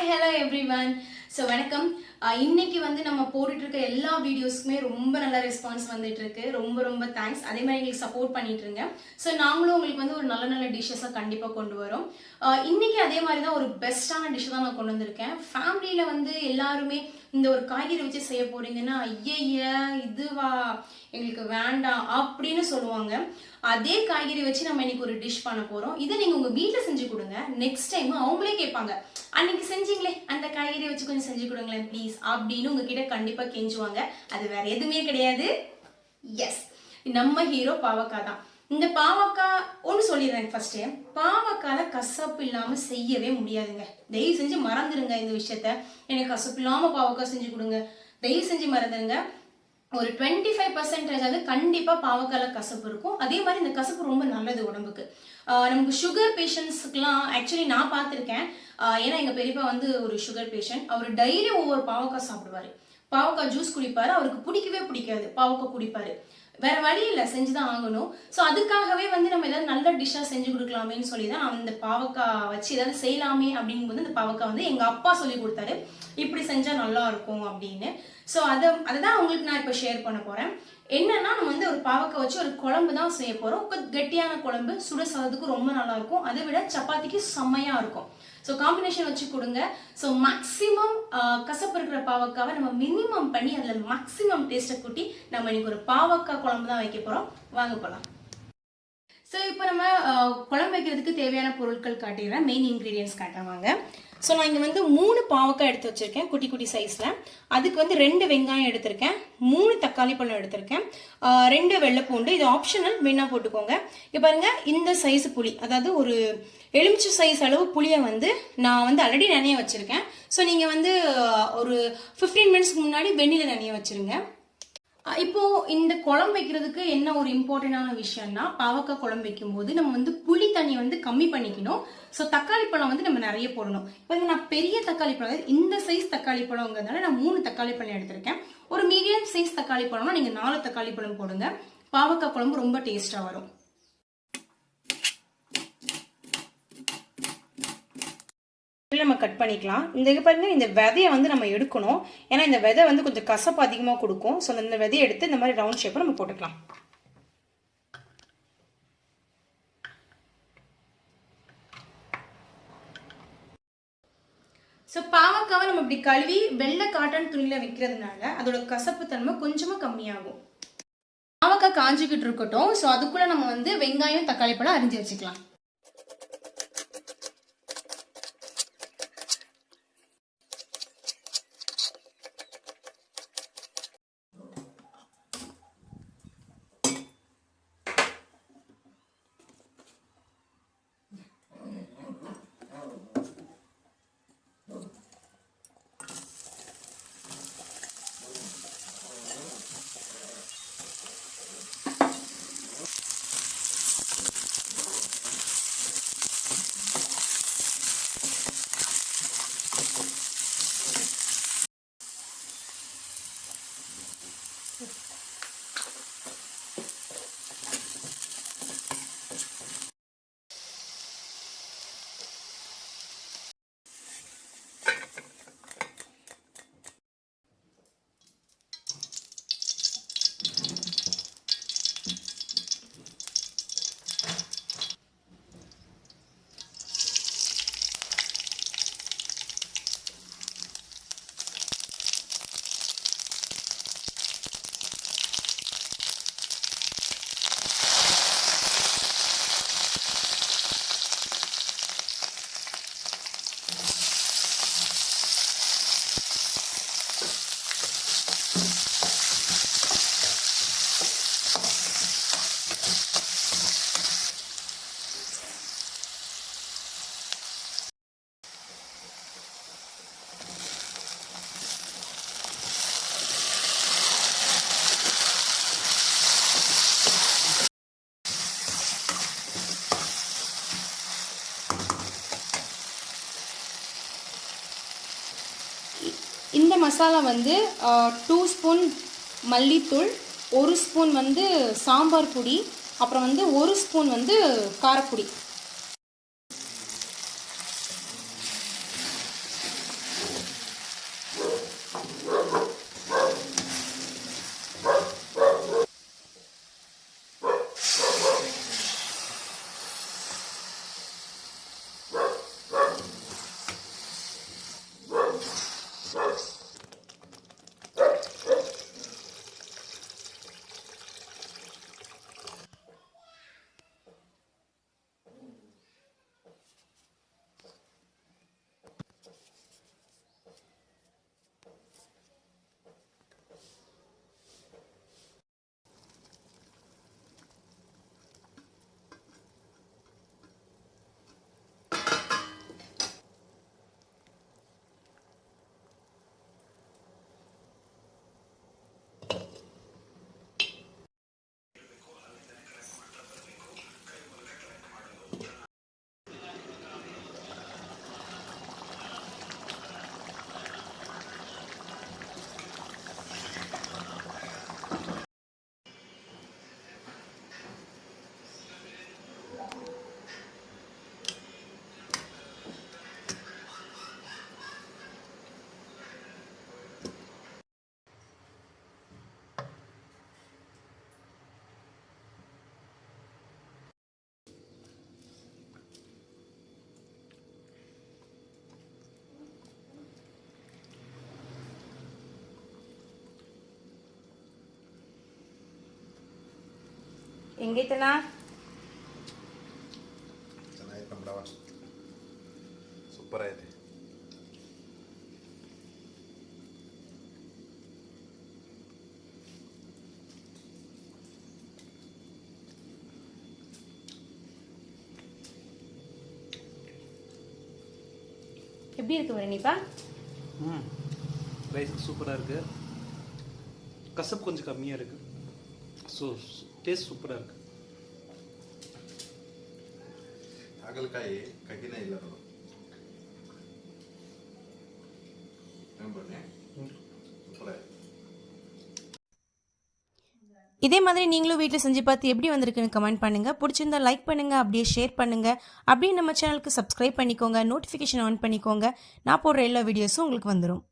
Hi hello every one so வணக்கம். இன்னைக்கு வந்து நம்ம போட்டுட்டு இருக்க எல்லா வீடியோஸ்க்குமே ரொம்ப நல்ல ரெஸ்பான்ஸ் வந்துட்டு இருக்கு ரொம்ப ரொம்ப தேங்க்ஸ் அதே மாதிரி எங்களுக்கு சப்போர்ட் பண்ணிட்டு இருங்க ஸோ நாங்களும் உங்களுக்கு வந்து ஒரு நல்ல நல்ல டிஷ்ஷஸாக கண்டிப்பாக கொண்டு வரோம். இன்னைக்கு அதே மாதிரி தான் ஒரு பெஸ்ட்டான டிஷ் தான் நான் கொண்டு வந்திருக்கேன். ஃபேமிலியில் வந்து எல்லாருமே இந்த ஒரு காய்கறி வச்சு செய்ய போறீங்கன்னா ஐயய்ய இதுவா? எங்களுக்கு வேண்டாம். அப்படின்னு சொல்லுவாங்க. அதே காய்கறி வச்சு நம்ம இன்னைக்கு ஒரு டிஷ் பண்ண போறோம். இதை நீங்க உங்க வீட்டில் செஞ்சு கொடுங்க. நெக்ஸ்ட் டைம் அவங்களே கேட்பாங்க அன்னைக்கு செஞ்சீங்களே அந்த காய்கறி வச்சு கொஞ்சம் செஞ்சு கொடுங்களேன் ப்ளீஸ் அப்படின்னு உங்ககிட்ட கண்டிப்பாக கெஞ்சுவாங்க. அது வேற எதுவுமே கிடையாது. எஸ் நம்ம ஹீரோ பாவக்காய் தான். இந்த பாவக்காய் ஒன்று சொல்லிடுறேன் ஃபர்ஸ்ட் பாவக்கால கசப்பு இல்லாமல் செய்யவே முடியாதுங்க. தயவு செஞ்சு மறந்துடுங்க இந்த விஷயத்த. எனக்கு கசப்பு இல்லாமல் பாவக்காய் செஞ்சு கொடுங்க. தயவு செஞ்சு மறந்துடுங்க ஒரு டுவெண்ட்டி ஃபைவ் பர்சன்டேஜ் அது கண்டிப்பாக பாவக்கால கசப்பு இருக்கும். அதே மாதிரி இந்த கசப்பு ரொம்ப நல்லது உடம்புக்கு. நமக்கு சுகர் பேஷண்ட்ஸுக்குலாம் ஆக்சுவலி நான் பார்த்துருக்கேன். ஏன்னா எங்கள் பெரியப்பா வந்து ஒரு சுகர் பேஷண்ட் அவர் டெய்லி ஒவ்வொரு பாவக்காய் சாப்பிடுவார். பாவக்காய் ஜூஸ் குடிப்பார். அவருக்கு பிடிக்கவே பிடிக்காது. பாவக்காய் குடிப்பார். வேற வழி இல்லை செஞ்சு தான் ஆகணும். ஸோ அதுக்காகவே வந்து நம்ம ஏதாவது நல்ல டிஷ்ஷாக செஞ்சு கொடுக்கலாமேன்னு சொல்லி தான் நான் இந்த பாவக்காய் வச்சு ஏதாவது செய்யலாமே அப்படிங்கும்போது இந்த பாவக்காய் வந்து எங்கள் அப்பா சொல்லி கொடுத்தாரு. இப்படி செஞ்சால் நல்லா இருக்கும் அப்படின்னு. ஸோ அதை அதை தான் உங்களுக்கு நான் இப்போ ஷேர் பண்ண போகிறேன் என்னன்னா நம்ம வந்து ஒரு பாவக்காய் வச்சு ஒரு குழம்பு தான் செய்ய போகிறோம் கெட்டியான குழம்பு சுட சாதத்துக்கு ரொம்ப நல்லா இருக்கும். அதை விட சப்பாத்திக்கு செம்மையாக இருக்கும். ஸோ காம்பினேஷன் வச்சு கொடுங்க. ஸோ மேக்ஸிமம் கசப்பு இருக்கிற பாவக்காவை நம்ம மினிமம் பண்ணி அதில் மேக்ஸிமம் டேஸ்ட்டை கூட்டி நம்ம இன்னைக்கு ஒரு பாவக்காய் குழம்பு தான் வைக்க போகிறோம் வாங்க போகலாம் ஸோ இப்போ நம்ம குழம்பு வைக்கிறதுக்கு தேவையான பொருட்கள் காட்டிடுறேன். மெயின் இன்க்ரீடியன்ஸ் காட்டுறாங்க ஸோ நான் இங்கே வந்து மூணு பாவக்காய் எடுத்து வச்சுருக்கேன் குட்டி குட்டி சைஸில் அதுக்கு வந்து ரெண்டு வெங்காயம் எடுத்திருக்கேன் மூணு தக்காளி பழம் எடுத்திருக்கேன். ரெண்டு வெள்ளைப்பூண்டு. இது ஆப்ஷனல் வேணா போட்டுக்கோங்க. இப்போ பாருங்க இந்த சைஸ் புளி அதாவது ஒரு எலுமிச்சை சைஸ் அளவு புளியை வந்து நான் வந்து ஆல்ரெடி நனைய வச்சுருக்கேன். ஸோ நீங்கள் வந்து ஒரு ஃபிஃப்டீன் மினிட்ஸ்க்கு முன்னாடி வெண்ணில நனைய வச்சுருங்க. இப்போ இந்த குழம்பு வைக்கிறதுக்கு என்ன ஒரு இம்பார்ட்டண்டான விஷயம்னா பாவக்காய் குழம்பு வைக்கும்போது நம்ம வந்து புளி தண்ணி வந்து கம்மி பண்ணிக்கணும். ஸோ தக்காளி பழம் வந்து நம்ம நிறைய போடணும். இப்போ வந்து நான் பெரிய தக்காளி பழம் இந்த சைஸ் தக்காளி பழங்கிறதுனால நான் மூணு தக்காளி பழம் எடுத்திருக்கேன். ஒரு மீடியம் சைஸ் தக்காளி பழம்னா நீங்கள் நாலு தக்காளி பழம் போடுங்க. பாவக்காய் குழம்பு ரொம்ப டேஸ்ட்டாக வரும். நம்ம கட் பண்ணிக்கலாம். இந்த இது பாருங்கள் இந்த விதையை வந்து நம்ம எடுக்கணும். ஏன்னா இந்த விதை வந்து கொஞ்சம் கசப்பு அதிகமாக கொடுக்கும். ஸோ இந்த விதையை எடுத்து இந்த மாதிரி ரவுண்ட் ஷேப்பை நம்ம போட்டுக்கலாம். ஸோ பாவக்காவை நம்ம இப்படி கழுவி வெள்ளை காட்டன் துணியில் விற்கிறதுனால அதோட கசப்பு தன்மை கொஞ்சமாக கம்மியாகும். பாவக்காய் காஞ்சிக்கிட்டு இருக்கட்டும். ஸோ அதுக்குள்ளே நம்ம வந்து வெங்காயம் தக்காளி பழம் அரிஞ்சு வச்சுக்கலாம். மசாலா வந்து டூ ஸ்பூன் மல்லித்தூள் ஒரு ஸ்பூன் வந்து சாம்பார் பொடி அப்புறம் வந்து ஒரு ஸ்பூன் வந்து காரப்பொடி. ಹೆಂಗೈತಣ್ಣ ಚೆನ್ನಾಗೈತೆ ನಮ್ಮಡವ ಸೂಪರ್ ಐತೆ எப்படி இருக்கு வரணிப்பா ம் ரைஸ் சூப்பராக இருக்குது கசப்பு கொஞ்சம் கம்மியாக இருக்குது ஸோ டேஸ்ட் சூப்பராக இருக்குது ಹಾಗಲಕಾಯಿ ಕಹಿನೇ ಇಲ್ಲ ಅದು ಏನ್ ಬನ್ನಿ ಸೂಪರ್ ಆಯ್ತು இதே மாதிரி நீங்களும் வீட்டில் செஞ்சு பார்த்து எப்படி வந்திருக்குன்னு கமெண்ட் பண்ணுங்கள் பிடிச்சிருந்தா லைக் பண்ணுங்கள் அப்படியே ஷேர் பண்ணுங்கள் அப்படியே நம்ம சேனலுக்கு சப்ஸ்கிரைப் பண்ணிக்கோங்க நோட்டிஃபிகேஷன் ஆன் பண்ணிக்கோங்க நான் போடுற எல்லா வீடியோஸும் உங்களுக்கு வந்துடும்